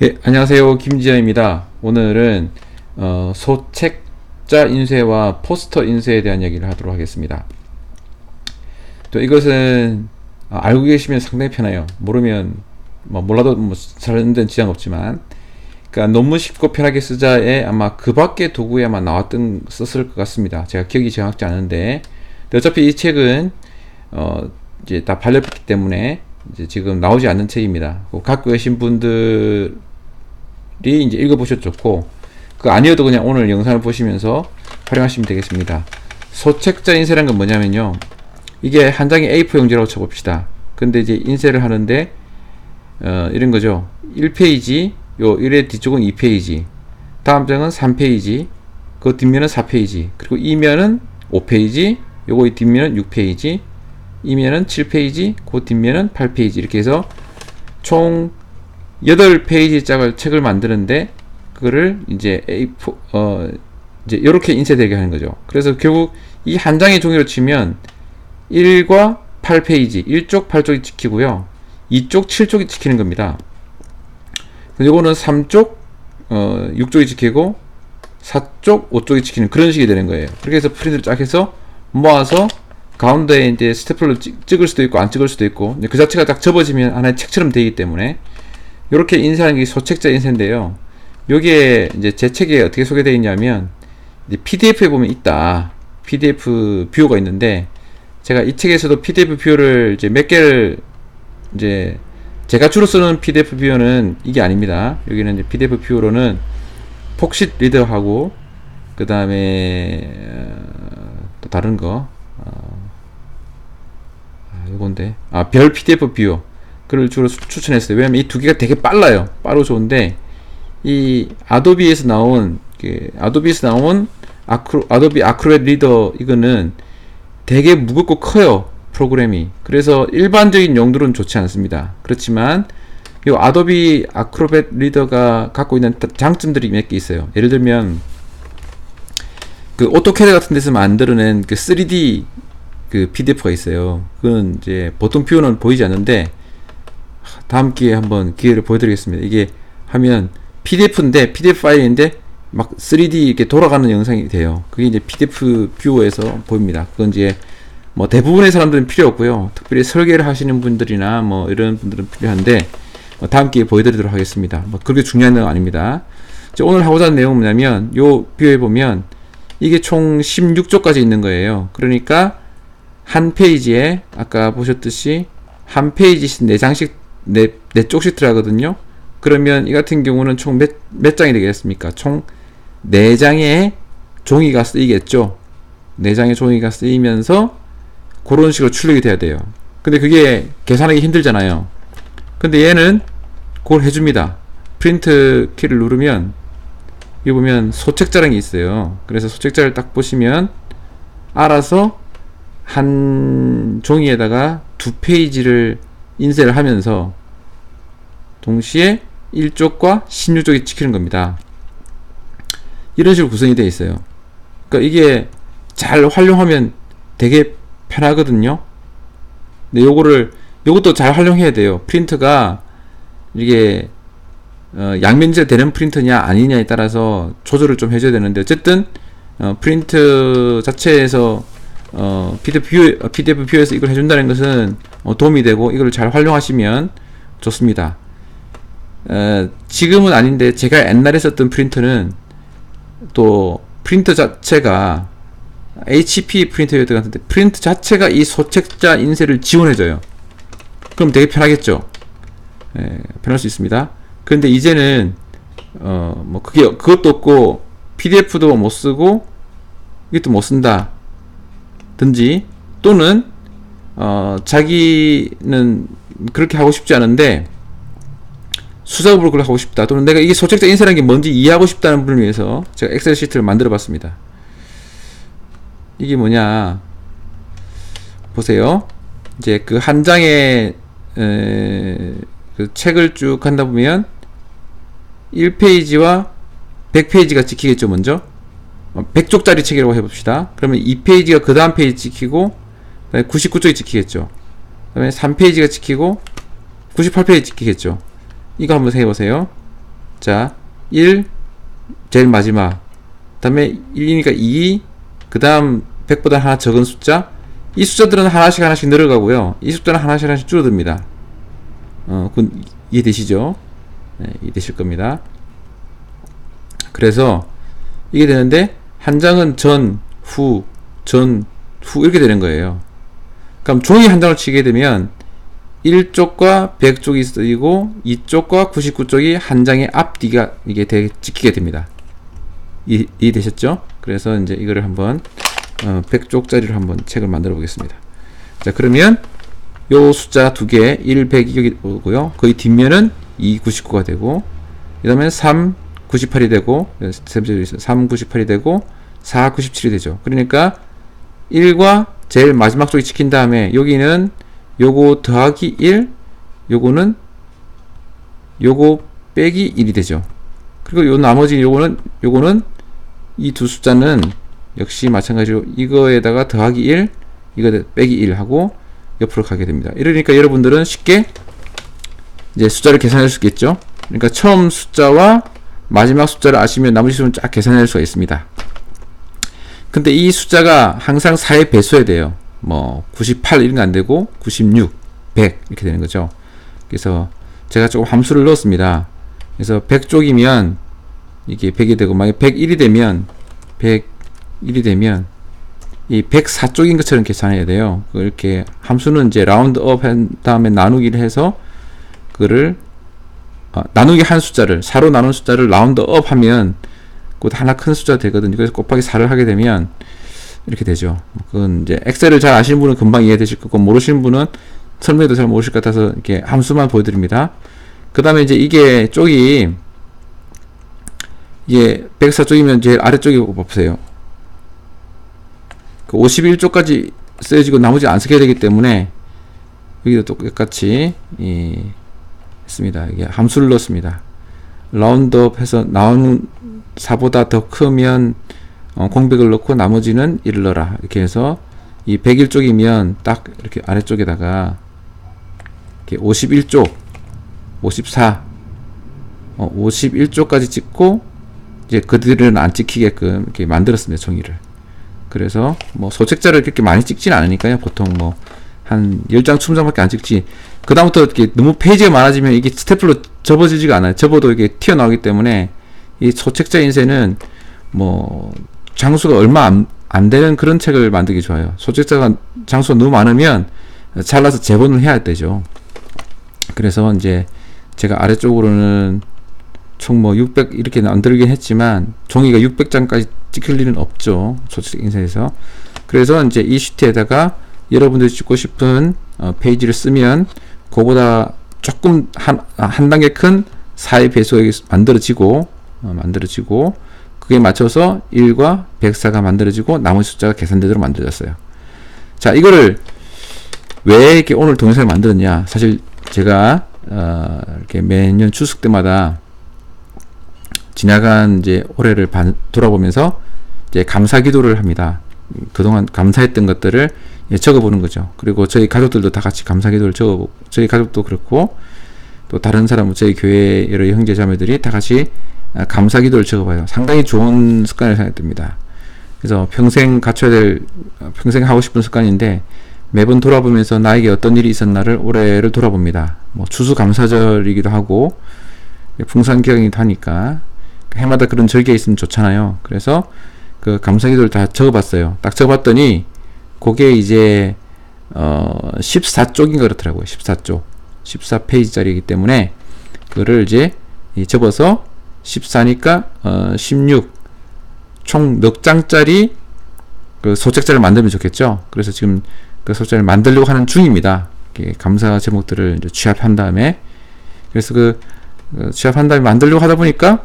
예, 안녕하세요. 김지현입니다. 오늘은 어, 소책자 인쇄와 포스터 인쇄에 대한 얘기를 하도록 하겠습니다. 또 이것은 아, 알고 계시면 상당히 편해요. 모르면 뭐 몰라도 뭐 데는 지장 없지만 그러니까 너무 쉽고 편하게 쓰자에 아마 그 밖의 도구에 아마 나왔던 썼을 것 같습니다. 제가 기억이 정확지 않은데 어차피 이 책은 어, 이제 다 발렸기 때문에 이제 지금 나오지 않는 책입니다. 갖고 계신 분들 이 이제 읽어보셔도 좋고, 그 아니어도 그냥 오늘 영상을 보시면서 활용하시면 되겠습니다. 소책자 인쇄란 건 뭐냐면요. 이게 한 장의 A4 용지라고 쳐봅시다. 근데 이제 인쇄를 하는데, 어, 이런 거죠. 1페이지, 요 1의 뒤쪽은 2페이지, 다음 장은 3페이지, 그 뒷면은 4페이지, 그리고 이면은 5페이지, 요거 뒷면은 6페이지, 이면은 7페이지, 그 뒷면은 8페이지 이렇게 해서 총 8페이지 짝을 책을 만드는데 그거를 이제 A4 어 이제 이렇게 인쇄되게 하는 거죠. 그래서 결국 이 한 장의 종이로 치면 1과 8페이지, 1쪽 8쪽이 찍히고요. 2쪽 7쪽이 찍히는 겁니다. 요거는 3쪽 어 6쪽이 찍히고 4쪽 5쪽이 찍히는 그런 식이 되는 거예요. 그렇게 해서 프린트를 쫙 해서 모아서 가운데에 이제 스태플로 찍, 을 수도 있고 안 찍을 수도 있고 그 자체가 딱 접어지면 하나의 책처럼 되기 때문에 이렇게 인쇄하는 게 소책자 인쇄인데요. 여기에 이제 제 책에 어떻게 소개되어 있냐면 PDF에 보면 있다. PDF 뷰어가 있는데 제가 이 책에서도 PDF 뷰어를 이제 몇 개를 이제 제가 주로 쓰는 PDF 뷰어는 이게 아닙니다. 여기는 이제 PDF 뷰어로는 폭시 리더하고 그 다음에 어, 또 다른 거 요건데 아 별 PDF 뷰어 그를 주로 추천했어요. 왜냐면 이 두 개가 되게 빨라요. 빠르고 좋은데 이 아도비에서 나온 그 아도비에서 나온 아크로 아도비 아크로벳 리더 이거는 되게 무겁고 커요. 프로그램이. 그래서 일반적인 용도로는 좋지 않습니다. 그렇지만 이 아도비 아크로벳 리더가 갖고 있는 장점들이 몇 개 있어요. 예를 들면 그 오토캐드 같은 데서 만들어낸 그 3D 그 PDF가 있어요. 그건 이제 보통 표현은 보이지 않는데 다음 기회에 한번 기회를 보여드리겠습니다. 이게 하면 PDF인데 PDF 파일인데 막 3D 이렇게 돌아가는 영상이 돼요. 그게 이제 PDF 뷰어에서 보입니다. 그건 이제 뭐 대부분의 사람들은 필요 없고요. 특별히 설계를 하시는 분들이나 뭐 이런 분들은 필요한데 뭐 다음 기회에 보여드리도록 하겠습니다. 뭐 그렇게 중요한 건 아닙니다. 오늘 하고자 하는 내용은 뭐냐면 요 뷰에 보면 이게 총 16조까지 있는 거예요. 그러니까 한 페이지에 아까 보셨듯이 한 페이지씩 네 장씩 네, 네 쪽씩 들어가거든요. 그러면 이 같은 경우는 총 몇 몇 장이 되겠습니까? 총네 장의 종이가 쓰이겠죠. 네 장의 종이가 쓰이면서 그런 식으로 출력이 돼야 돼요. 근데 그게 계산하기 힘들잖아요. 근데 얘는 그걸 해줍니다. 프린트 키를 누르면 여기 보면 소책 자랑이 있어요. 그래서 소책 자를 딱 보시면 알아서 한 종이에다가 두 페이지를 인쇄를 하면서 동시에 1쪽과 16쪽이 찍히는 겁니다. 이런 식으로 구성이 되어 있어요. 그러니까 이게 잘 활용하면 되게 편하거든요. 근데 요거를 요것도 잘 활용해야 돼요. 프린트가 이게 어, 양면제 되는 프린터냐 아니냐에 따라서 조절을 좀 해줘야 되는데 어쨌든 어, 프린트 자체에서 어, PDF 뷰, PDF 뷰에서 이걸 해준다는 것은 어, 도움이 되고 이걸 잘 활용하시면 좋습니다. 어, 지금은 아닌데 제가 옛날에 썼던 프린터는 또 프린터 자체가 HP 프린터였던 것 같은데 프린터 자체가 이 소책자 인쇄를 지원해줘요. 그럼 되게 편하겠죠. 예, 편할 수 있습니다. 그런데 이제는 어, 뭐 그게 그것도 없고 PDF도 못 쓰고 이것도 못 쓴다. 든지 또는 어, 자기는 그렇게 하고 싶지 않은데 수작업으로 그걸 하고 싶다 또는 내가 이게 소책자 인쇄라는 게 뭔지 이해하고 싶다는 분을 위해서 제가 엑셀 시트를 만들어 봤습니다. 이게 뭐냐? 보세요. 이제 그 한 장의 에, 그 책을 쭉 한다 보면 1페이지와 100페이지가 찍히겠죠 먼저 100쪽짜리 책이라고 해봅시다. 그러면 2페이지가 그 다음 페이지 찍히고, 99쪽이 찍히겠죠. 그 다음에 3페이지가 찍히고, 98페이지 찍히겠죠. 이거 한번 해보세요. 자, 1 제일 마지막. 그 다음에 1이니까 2, 그 다음 100보다 하나 적은 숫자. 이 숫자들은 하나씩 하나씩 늘어가고요. 이 숫자는 하나씩 하나씩 줄어듭니다. 어, 그 이해되시죠? 네, 이해되실 겁니다. 그래서 이게 되는데 한 장은 전, 후, 전, 후 이렇게 되는 거예요. 그럼 종이 한 장을 치게 되면 1쪽과 100쪽이 쓰이고 2쪽과 99쪽이 한 장의 앞뒤가 이게 되게 찍히게 됩니다. 이, 이해되셨죠? 그래서 이제 이거를 한번 어, 100쪽짜리로 한번 책을 만들어 보겠습니다. 자, 그러면 요 숫자 두 개, 1, 100이 여기 오고요. 거의 뒷면은 2, 99가 되고, 그 다음에 3, 98이 되고, 3, 98이 되고, 4, 97이 되죠. 그러니까 1과 제일 마지막 쪽이 찍힌 다음에 여기는 요거 더하기 1, 요거는 요거 빼기 1이 되죠. 그리고 요 나머지 요거는 요거는 이 두 숫자는 역시 마찬가지로 이거에다가 더하기 1, 이거 빼기 1 하고 옆으로 가게 됩니다. 이러니까 여러분들은 쉽게 이제 숫자를 계산할 수 있겠죠. 그러니까 처음 숫자와 마지막 숫자를 아시면 나머지 수는 쫙 계산할 수가 있습니다. 근데 이 숫자가 항상 4의 배수해야 돼요. 뭐, 98 이런 거 안 되고, 96, 100 이렇게 되는 거죠. 그래서 제가 조금 함수를 넣었습니다. 그래서 100쪽이면 이게 100이 되고, 만약 101이 되면, 101이 되면, 이 104쪽인 것처럼 계산해야 돼요. 이렇게 함수는 이제 라운드 업 한 다음에 나누기를 해서, 그거를, 어, 나누기 한 숫자를, 4로 나눈 숫자를 라운드 업 하면, 곧 하나 큰 숫자 되거든요. 그래서 곱하기 4를 하게 되면 이렇게 되죠. 그건 이제 엑셀을 잘 아시는 분은 금방 이해되실 거고 모르시는 분은 설명도 잘 모르실 것 같아서 이렇게 함수만 보여드립니다. 그 다음에 이제 이게 쪽이 이게 104쪽이면 제일 아래쪽에 보세요. 그 51쪽까지 쓰여지고 나머지 안 쓰게 되기 때문에 여기도 똑같이 이 했습니다. 이게 함수를 넣었습니다. 라운드업 해서 나오는 4보다 더 크면 어, 공백을 넣고 나머지는 1을 넣어라. 이렇게 해서 이 101 쪽이면 딱 이렇게 아래쪽에다가 이렇게 51쪽, 54, 어, 51쪽까지 찍고 이제 그들은 안 찍히게끔 이렇게 만들었습니다. 종이를. 그래서 뭐 소책자를 그렇게 많이 찍지는 않으니까요. 보통 뭐 한 10장, 20장밖에 안 찍지. 그다음부터 이렇게 너무 페이지가 많아지면 이게 스태플로 접어지지가 않아요. 접어도 이게 튀어나오기 때문에 이 소책자 인쇄는 뭐 장수가 얼마 안, 안 되는 그런 책을 만들기 좋아요. 소책자가 장수가 너무 많으면 잘라서 재본을 해야 되죠. 그래서 이제 제가 아래쪽으로는 총 뭐 600 이렇게 만들긴 했지만 종이가 600장까지 찍힐 일은 없죠. 소책 인쇄에서. 그래서 이제 이 시트에다가 여러분들이 찍고 싶은 어, 페이지를 쓰면 그보다 조금 한, 한 단계 큰 4의 배수가 만들어지고 어, 만들어지고 그게 맞춰서 1과 104가 만들어지고 나머지 숫자가 계산되도록 만들어졌어요. 자, 이거를 왜 이렇게 오늘 동영상을 만들었냐? 사실 제가 어, 이렇게 매년 추석 때마다 지나간 이제 올해를 반, 돌아보면서 이제 감사 기도를 합니다. 그동안 감사했던 것들을 예, 적어보는 거죠. 그리고 저희 가족들도 다 같이 감사 기도를 적어보고, 저희 가족도 그렇고, 또 다른 사람, 저희 교회 여러 형제 자매들이 다 같이 아, 감사 기도를 적어봐요. 상당히 좋은 습관을 생각됩니다. 그래서 평생 갖춰야 될, 평생 하고 싶은 습관인데, 매번 돌아보면서 나에게 어떤 일이 있었나를 올해를 돌아봅니다. 뭐 추수 감사절이기도 하고, 풍산기이기도 하니까, 해마다 그런 절기가 있으면 좋잖아요. 그래서 그 감사기도를 다 적어봤어요. 딱 적어봤더니, 그게 이제 어 14쪽인가 그렇더라고요. 14쪽. 14페이지짜리이기 때문에 그거를 이제 접어서 14니까 어 16. 총몇 장짜리 그 소책자를 만들면 좋겠죠. 그래서 지금 그 소책자를 만들려고 하는 중입니다. 감사 제목들을 취합한 다음에 그래서 그, 그 취합한 다음에 만들려고 하다 보니까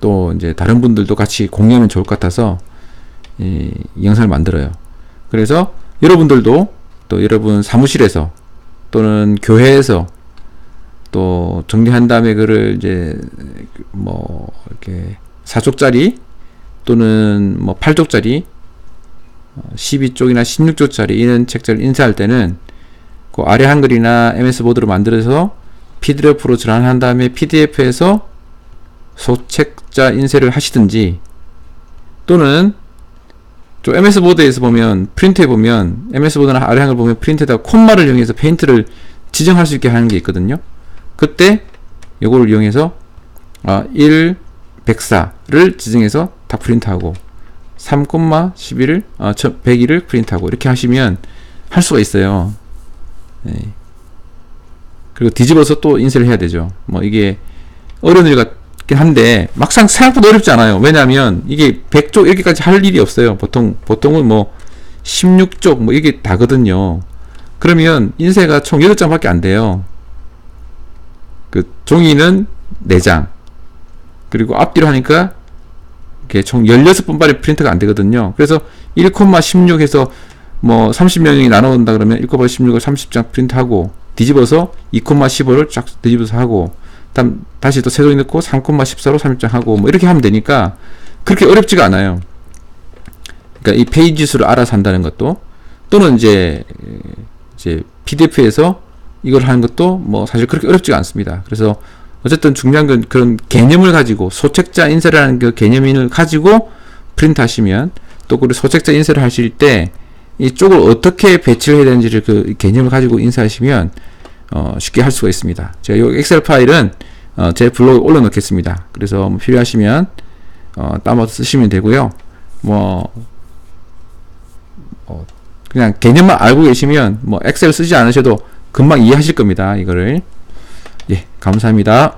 또 이제 다른 분들도 같이 공유하면 좋을 것 같아서 이, 이 영상을 만들어요. 그래서 여러분들도 또 여러분 사무실에서 또는 교회에서 또 정리한 다음에 그를 이제 뭐 이렇게 4쪽짜리 또는 뭐 8쪽짜리 12쪽이나 16쪽짜리 이런 책자를 인쇄할 때는 그 아래 한글이나 MS 보드로 만들어서 PDF로 전환한 다음에 PDF에서 소책자 인쇄를 하시든지 또는 또 MS 보드에서 보면 프린트에 보면 MS 보드나 아래 항을 보면 프린트에다가 콤마를 이용해서 페인트를 지정할 수 있게 하는 게 있거든요. 그때 요거를 이용해서 아, 1, 104를 지정해서 다 프린트하고 3,11을 아, 102를 프린트하고 이렇게 하시면 할 수가 있어요. 네. 그리고 뒤집어서 또 인쇄를 해야 되죠. 뭐 이게 어려운 일 같 긴 한데 막상 생각보다 어렵지 않아요. 왜냐하면 이게 100쪽 이렇게까지 할 일이 없어요. 보통 보통은 뭐 16쪽 뭐 이게 다거든요. 그러면 인쇄가 총 8장밖에 안 돼요. 그 종이는 4장. 그리고 앞뒤로 하니까 이게 총 16분발의 프린트가 안 되거든요. 그래서 1,16 해서 뭐 30명이 나눠 온다 그러면 1,16을 30장 프린트하고 뒤집어서 2,15를 쫙 뒤집어서 하고 다음 다시 또 세종이 넣고 3,14로 30장 하고 뭐 이렇게 하면 되니까 그렇게 어렵지가 않아요. 그러니까 이 페이지 수를 알아서 한다는 것도 또는 이제 이제 PDF에서 이걸 하는 것도 뭐 사실 그렇게 어렵지가 않습니다. 그래서 어쨌든 중요한 건 그런 개념을 가지고 소책자 인쇄라는 그 개념을 가지고 프린트 하시면 또 그리고 소책자 인쇄를 하실 때 이쪽을 어떻게 배치를 해야 되는지를 그 개념을 가지고 인쇄하시면 어 쉽게 할 수가 있습니다. 제가 이 엑셀 파일은 어 제 블로그에 올려놓겠습니다. 그래서 뭐 필요하시면 어 다운로드 쓰시면 되고요. 뭐 어, 그냥 개념만 알고 계시면 뭐 엑셀 쓰지 않으셔도 금방 이해하실 겁니다. 이거를 예 감사합니다.